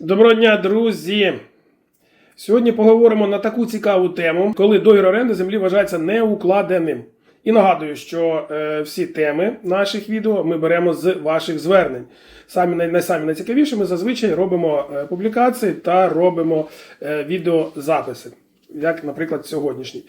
Доброго дня, друзі! Сьогодні поговоримо на таку цікаву тему, коли договір оренди землі вважається неукладеним. І нагадую, що е, всі теми наших відео ми беремо з ваших звернень. Самі най, найсамі найцікавіші ми зазвичай робимо е, публікації та робимо е, відеозаписи, як, наприклад, сьогоднішній.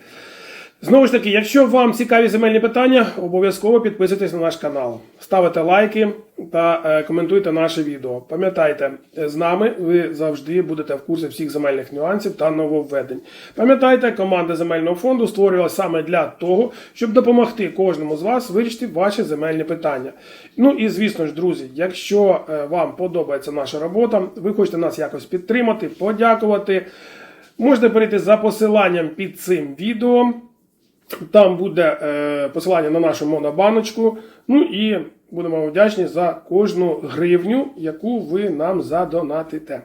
Знову ж таки, якщо вам цікаві земельні питання, обов'язково підписуйтесь на наш канал, ставите лайки та е, коментуйте наше відео. Пам'ятайте, з нами ви завжди будете в курсі всіх земельних нюансів та нововведень. Пам'ятайте, команда земельного фонду створювалася саме для того, щоб допомогти кожному з вас вирішити ваші земельні питання. Ну і звісно ж, друзі, якщо е, вам подобається наша робота, ви хочете нас якось підтримати, подякувати. Можете перейти за посиланням під цим відео. Там буде е, посилання на нашу монобаночку. Ну і будемо вдячні за кожну гривню, яку ви нам задонатите.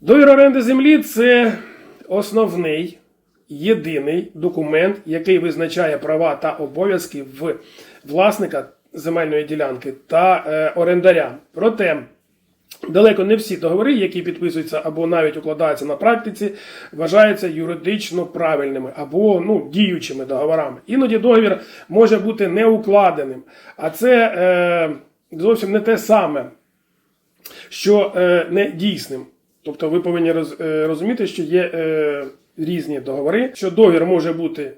Договір оренди землі це основний єдиний документ, який визначає права та обов'язки в власника земельної ділянки та е, орендаря. Проте Далеко не всі договори, які підписуються або навіть укладаються на практиці, вважаються юридично правильними або ну, діючими договорами. Іноді договір може бути неукладеним, а це е, зовсім не те саме, що е, не дійсним. Тобто ви повинні роз, е, розуміти, що є е, різні договори, що договір може бути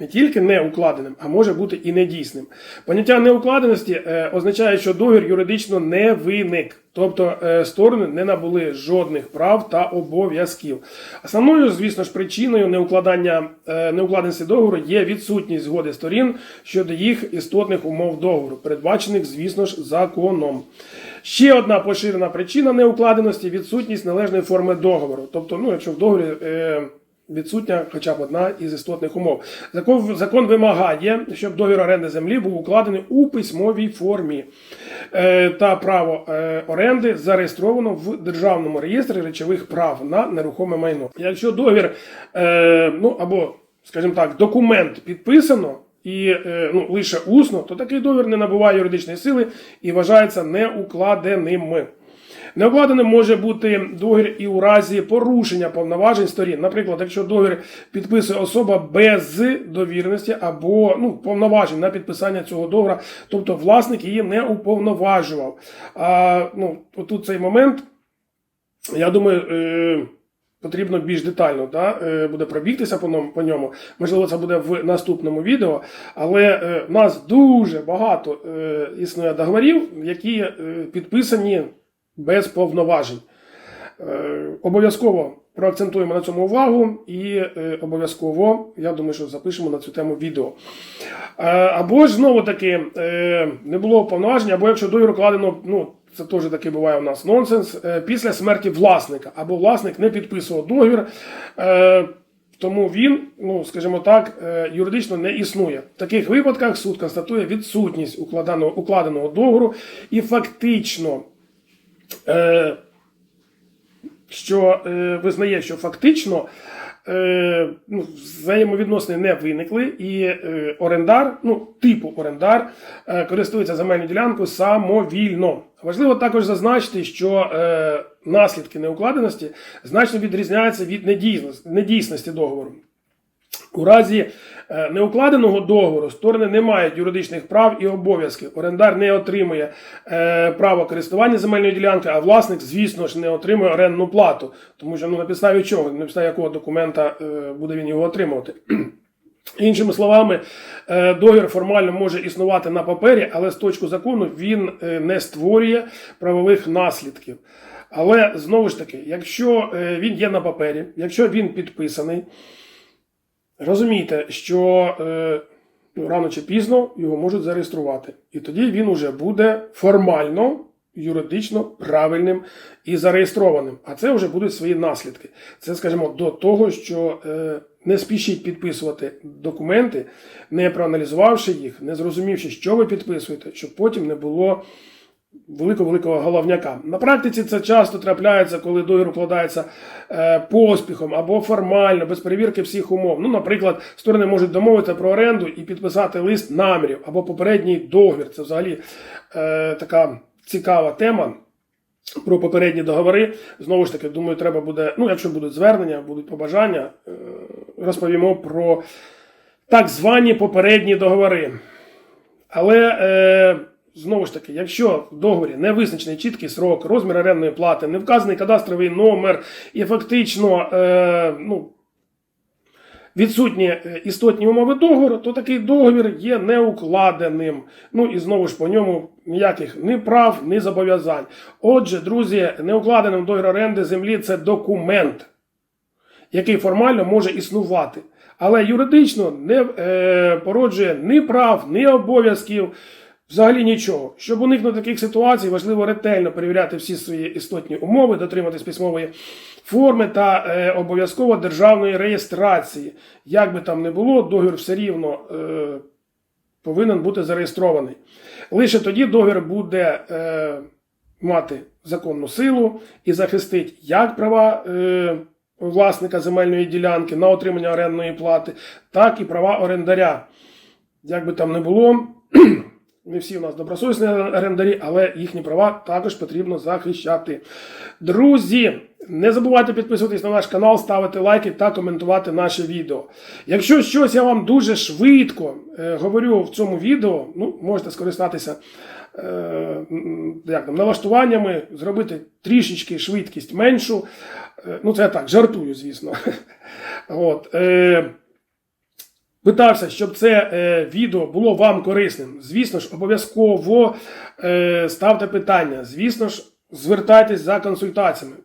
не тільки неукладеним, а може бути і недійсним. Поняття неукладеності е, означає, що договір юридично не виник, тобто е, сторони не набули жодних прав та обов'язків. Основною, звісно ж, причиною неукладання е, неукладеності договору є відсутність згоди сторін щодо їх істотних умов договору, передбачених, звісно ж, законом. Ще одна поширена причина неукладеності відсутність належної форми договору. Тобто, ну, якщо в договорі. Відсутня хоча б одна із істотних умов. Закон, закон вимагає, щоб договір оренди землі був укладений у письмовій формі е, та право е, оренди зареєстровано в Державному реєстрі речових прав на нерухоме майно. Якщо договір, е, ну або, скажімо так, документ підписано і е, ну, лише усно, то такий договір не набуває юридичної сили і вважається неукладеним. Неукладеним може бути договір і у разі порушення повноважень сторін. Наприклад, якщо договір підписує особа без довіреності або ну, повноважень на підписання цього договору, тобто власник її не уповноважував. А ну, тут цей момент, я думаю. Е- Потрібно більш детально да, е, буде пробігтися по ньому-. Можливо, це буде в наступному відео. Але е, в нас дуже багато е, існує договорів, які підписані без повноважень. Е, Обов'язково проакцентуємо на цьому увагу і е, обов'язково, я думаю, що запишемо на цю тему відео. Е, Або ж знову таки не було повноважень, або якщо договір укладено, ну це теж таки буває у нас нонсенс, після смерті власника, або власник не підписував договір. Тому він, ну скажімо так, юридично не існує. В таких випадках суд констатує відсутність укладеного, укладеного договору і фактично е, що е, визнає, що фактично е, ну, взаємовідносини не виникли, і е, орендар, ну, типу орендар, е, користується земельною ділянкою самовільно. Важливо також зазначити, що е, наслідки неукладеності значно відрізняються від недійсності, договору. У разі е, неукладеного договору сторони не мають юридичних прав і обов'язків. Орендар не отримує е, право користування земельною ділянкою, а власник, звісно ж, не отримує орендну плату. Тому що ну, на підставі чого, на підставі якого документа е, буде він його отримувати. Іншими словами, договір формально може існувати на папері, але з точки закону він не створює правових наслідків. Але знову ж таки, якщо він є на папері, якщо він підписаний, розумійте, що е, рано чи пізно його можуть зареєструвати. І тоді він уже буде формально, юридично правильним і зареєстрованим. А це вже будуть свої наслідки. Це, скажімо, до того, що е, не спішіть підписувати документи, не проаналізувавши їх, не зрозумівши, що ви підписуєте, щоб потім не було великого-великого головняка. На практиці це часто трапляється, коли договір укладається е, поспіхом або формально, без перевірки всіх умов. Ну, наприклад, сторони можуть домовитися про оренду і підписати лист намірів або попередній договір. Це взагалі е, така цікава тема. про попередні договори. Знову ж таки, думаю, треба буде, ну, якщо будуть звернення, будуть побажання, е, розповімо про так звані попередні договори. Але е, знову ж таки, якщо в договорі не визначений чіткий срок, розмір орендної плати, не вказаний кадастровий номер і фактично е, ну, відсутні е, істотні умови договору, то такий договір є неукладеним. Ну і знову ж по ньому ніяких ні прав, ні зобов'язань. Отже, друзі, неукладеним договір оренди землі це документ, який формально може існувати. Але юридично не е, породжує ні прав, ні обов'язків, взагалі нічого. Щоб уникнути таких ситуацій, важливо ретельно перевіряти всі свої істотні умови, дотриматись письмової форми та е, обов'язково державної реєстрації. Як би там не було, договір все рівно е, повинен бути зареєстрований. Лише тоді договір буде е, мати законну силу і захистить як права. Е, власника земельної ділянки на отримання орендної плати, так і права орендаря. Як би там не було, не всі у нас добросовісні орендарі, але їхні права також потрібно захищати. Друзі, не забувайте підписуватись на наш канал, ставити лайки та коментувати наше відео. Якщо щось я вам дуже швидко е, говорю в цьому відео, ну, можете скористатися е, як там, налаштуваннями, зробити трішечки швидкість меншу. Е, ну, це я так, жартую, звісно. От, е, Питався, щоб це е, відео було вам корисним. Звісно ж, обов'язково е, ставте питання. Звісно ж, звертайтесь за консультаціями.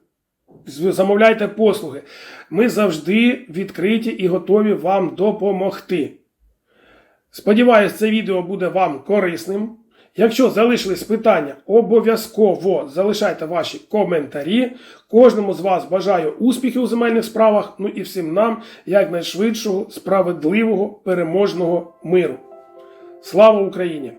Замовляйте послуги. Ми завжди відкриті і готові вам допомогти. Сподіваюсь, це відео буде вам корисним. Якщо залишились питання, обов'язково залишайте ваші коментарі. Кожному з вас бажаю успіхів у земельних справах. Ну і всім нам якнайшвидшого, справедливого, переможного миру. Слава Україні!